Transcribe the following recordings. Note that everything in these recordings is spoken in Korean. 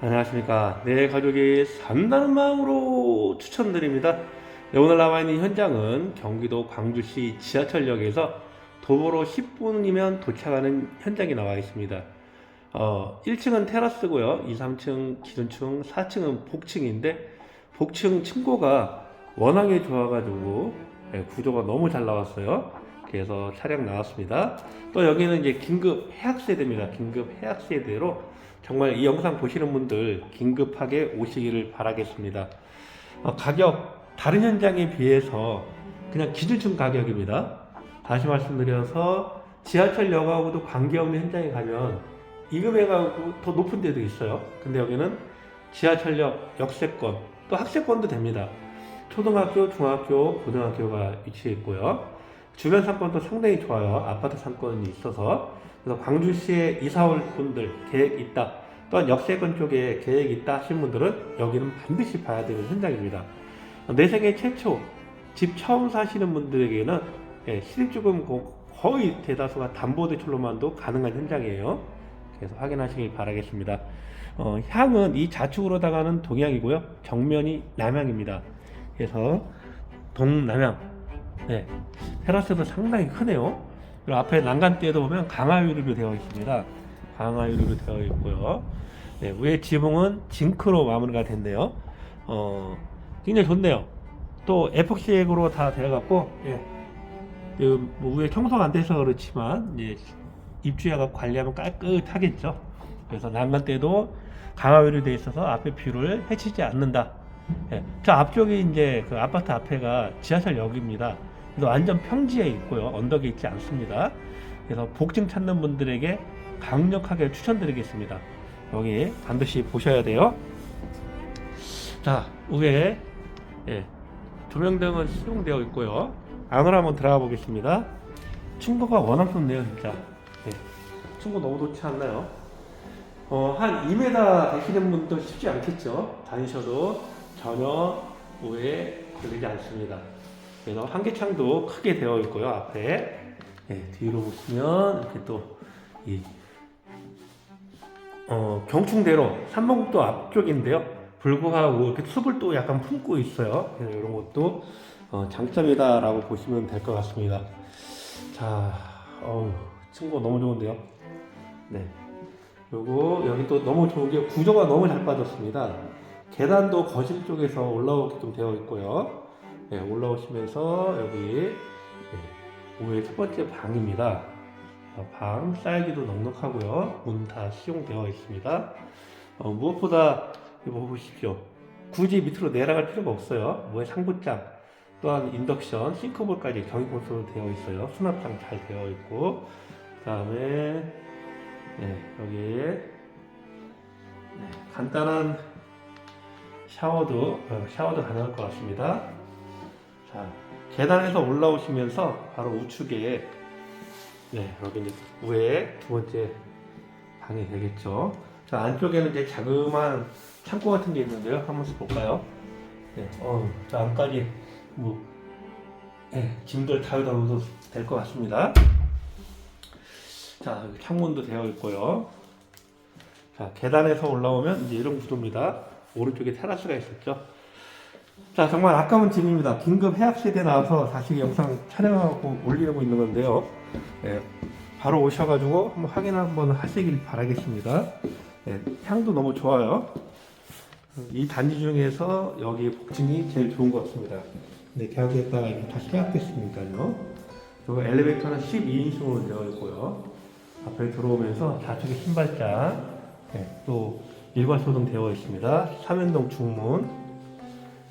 안녕하십니까. 내 가족이 산다는 마음으로 추천드립니다. 네, 오늘 나와 있는 현장은 경기도 광주시 지하철역에서 도보로 10분이면 도착하는 현장이 나와 있습니다. 어, 1층은 테라스고요. 2, 3층 기준층, 4층은 복층인데 복층 층고가 워낙에 좋아가지고 네, 구조가 너무 잘 나왔어요. 그래서 차량 나왔습니다. 또 여기는 이제 긴급 해약 세대입니다. 긴급 해약 세대로 정말 이 영상 보시는 분들 긴급하게 오시기를 바라겠습니다. 어, 가격 다른 현장에 비해서 그냥 기준층 가격입니다. 다시 말씀드려서 지하철역하고도 관계없는 현장에 가면 이 금액하고 더 높은 데도 있어요. 근데 여기는 지하철역 역세권 또 학세권도 됩니다. 초등학교, 중학교, 고등학교가 위치해 있고요. 주변 상권도 상당히 좋아요. 아파트 상권이 있어서. 그래서 광주시에 이사 올 분들 계획 있다. 또한 역세권 쪽에 계획 있다 하신 분들은 여기는 반드시 봐야 되는 현장입니다. 내 생애 최초 집 처음 사시는 분들에게는 예, 실입주금 거- 거의 대다수가 담보대출로만도 가능한 현장이에요. 그래서 확인하시길 바라겠습니다. 어, 향은 이 좌측으로 다가는 동향이고요. 정면이 남향입니다. 그래서 동남향. 네. 테라스도 상당히 크네요. 그리고 앞에 난간대도 보면 강화유리로 되어 있습니다. 강화유리로 되어 있고요. 네, 위에 지붕은 징크로 마무리가 됐네요. 어, 굉장히 좋네요. 또 에폭시액으로 다 되어갖고, 예. 그, 뭐 위에 청소가 안 돼서 그렇지만, 이제 입주자가 관리하면 깔끔하겠죠. 그래서 난간대도 강화유리 되어 있어서 앞에 뷰를 해치지 않는다. 예. 저 앞쪽이 이제 그 아파트 앞에가 지하철역입니다. 그래서 완전 평지에 있고요. 언덕에 있지 않습니다. 그래서 복층 찾는 분들에게 강력하게 추천드리겠습니다. 여기 반드시 보셔야 돼요. 자, 위에 예, 조명등은 시동되어 있고요. 안으로 한번 들어가 보겠습니다. 층고가 워낙 좋네요, 진짜. 예, 층고 너무 좋지 않나요? 어, 한 2m 되시는 분도 쉽지 않겠죠. 다니셔도 전혀 오해 걸리지 않습니다. 그래서 한계창도 크게 되어 있고요, 앞에. 예, 뒤로 보시면 이렇게 또, 이, 어, 경충대로 삼봉국도 앞쪽인데요. 불구하고 이렇게 숲을 또 약간 품고 있어요. 그래서 이런 것도 어, 장점이다라고 보시면 될 것 같습니다. 자, 어우, 친구 너무 좋은데요. 네. 그리고 여기 또 너무 좋은 게 구조가 너무 잘 빠졌습니다. 계단도 거실 쪽에서 올라오게끔 되어 있고요. 네, 올라오시면서 여기 네, 오의 첫 번째 방입니다. 어, 방 사이즈도 넉넉하고요. 문 다 시용되어 있습니다. 어, 무엇보다 이거 보십시오. 굳이 밑으로 내려갈 필요가 없어요. 뭐에 상부장 또한 인덕션, 싱크볼까지 경유 콘솔로 되어 있어요. 수납장 잘 되어 있고 그 다음에 네, 여기 네, 간단한 샤워도 어, 샤워도 가능할 것 같습니다. 자 계단에서 올라오시면서 바로 우측에 네 여기 이제 위에 두 번째 방이 되겠죠. 자 안쪽에는 이제 자그마한 창고 같은 게 있는데요. 한번 볼까요? 네, 어, 자 안까지 뭐 네, 짐들 다 여기다 넣어도 될 것 같습니다. 자, 창문도 되어 있고요. 자, 계단에서 올라오면 이제 이런 구조입니다. 오른쪽에 테라스가 있었죠. 자, 정말 아까운 짐입니다. 긴급 해약 세대 나와서 다시 영상 촬영하고 올리고 있는 건데요. 예, 바로 오셔가지고 한번 확인 한번 하시길 바라겠습니다. 예, 향도 너무 좋아요. 이 단지 중에서 여기 복층이 제일 좋은 것 같습니다. 네, 계약했다가 다시 계약됐으니까요. 그리고 엘리베이터는 12인승으로 되어 있고요. 앞에 들어오면서 좌측에 신발장, 네, 또 일괄 소등 되어 있습니다. 삼연동 중문.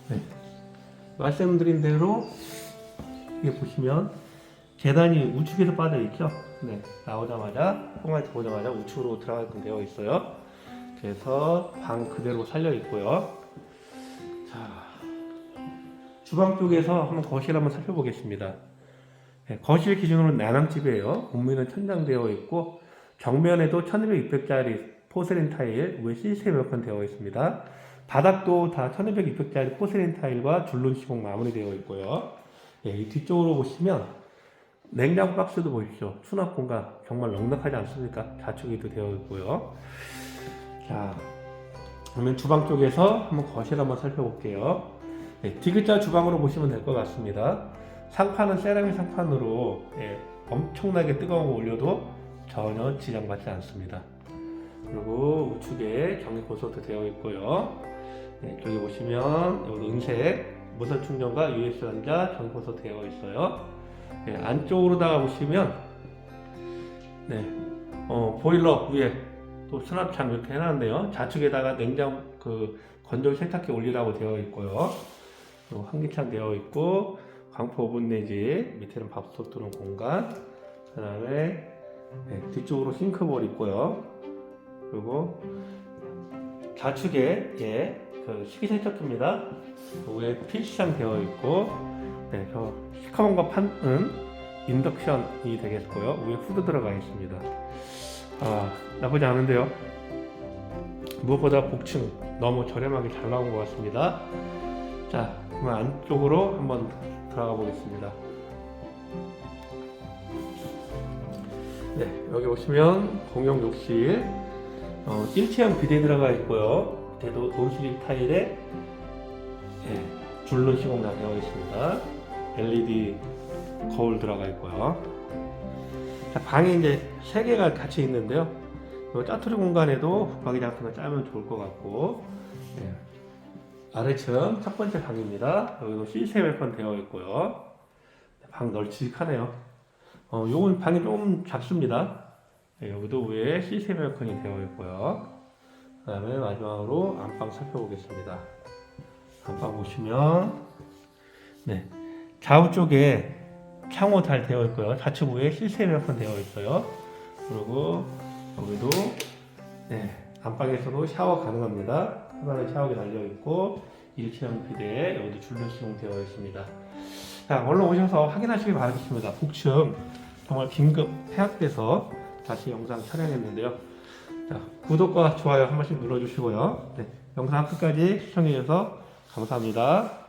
네. 말씀드린 대로 여기 보시면 계단이 우측에서 빠져 있죠. 네, 나오자마자 뽕알 들어오자마자 우측으로 들어가게끔 되어 있어요. 그래서 방 그대로 살려 있고요. 자, 주방 쪽에서 한번 거실 한번 살펴보겠습니다. 네, 거실 기준으로는 난항집이에요. 본면은 천장되어 있고 벽면에도 1200, 600짜리 포세린 타일, 위에 시스템 에어컨 되어 있습니다. 바닥도 다 1200, 600짜리 포세린 타일과 줄눈 시공 마무리되어 있고요. 예, 이 뒤쪽으로 보시면 냉장고 박스도 보십시오. 수납 공간 정말 넉넉하지 않습니까? 좌측에도 되어 있고요. 자, 그러면 주방 쪽에서 한번 거실 한번 살펴볼게요. 네, 디귿자 주방으로 보시면 될 것 같습니다. 상판은 세라믹 상판으로 예, 엄청나게 뜨거운 거 올려도 전혀 지장받지 않습니다. 그리고 우측에 전기 고속도 되어 있고요. 네, 여기 보시면 여기 은색 무선 충전과 USB 단자 전기 고속 되어 있어요. 네, 안쪽으로 다가 보시면 네, 어, 보일러 위에 또 수납장 이렇게 해놨는데요. 좌측에다가 냉장 그 건조기 세탁기 올리라고 되어 있고요. 환기창 되어 있고 광포 오븐 내지 밑에는 밥솥 두는 공간. 그 다음에 네, 뒤쪽으로 싱크볼 있고요. 그리고 좌측에 예, 그 식기세척기입니다. 그 위에 필시장 되어 있고, 네, 저 시커먼 거 판은 인덕션이 되겠고요. 위에 후드 들어가 있습니다. 아, 나쁘지 않은데요. 무엇보다 복층 너무 저렴하게 잘 나온 것 같습니다. 자, 그럼 안쪽으로 한번 들어가 보겠습니다. 네, 여기 보시면 공용 욕실 어, 일체형 비대 들어가 있고요. 밑에도 논수리 타일에 예, 줄눈 시공 다 되어 있습니다. LED 거울 들어가 있고요. 자, 방이 이제 세 개가 같이 있는데요. 이 짜투리 공간에도 같은 거 짜면 좋을 것 같고 예. 아래층 첫 번째 방입니다. 여기도 시스템 에어컨 되어 있고요. 방 널찍하네요. 어, 요건 방이 좀 작습니다. 네, 여기도 위에 시스템 에어컨이 되어 있고요. 그 다음에 마지막으로 안방 살펴보겠습니다. 안방 보시면, 네. 좌우 쪽에 창호 잘 되어 있고요. 좌측 위에 시스템 에어컨 되어 있어요. 그리고 여기도, 네. 안방에서도 샤워 가능합니다. 하나는 샤워기 달려 있고, 일체형 비대에 여기도 줄눈 시공 되어 있습니다. 자, 얼른 오셔서 확인하시길 바라겠습니다. 북층 정말 긴급 폐악돼서 다시 영상 촬영했는데요. 자, 구독과 좋아요 한 번씩 눌러주시고요. 네, 영상 끝까지 시청해주셔서 감사합니다.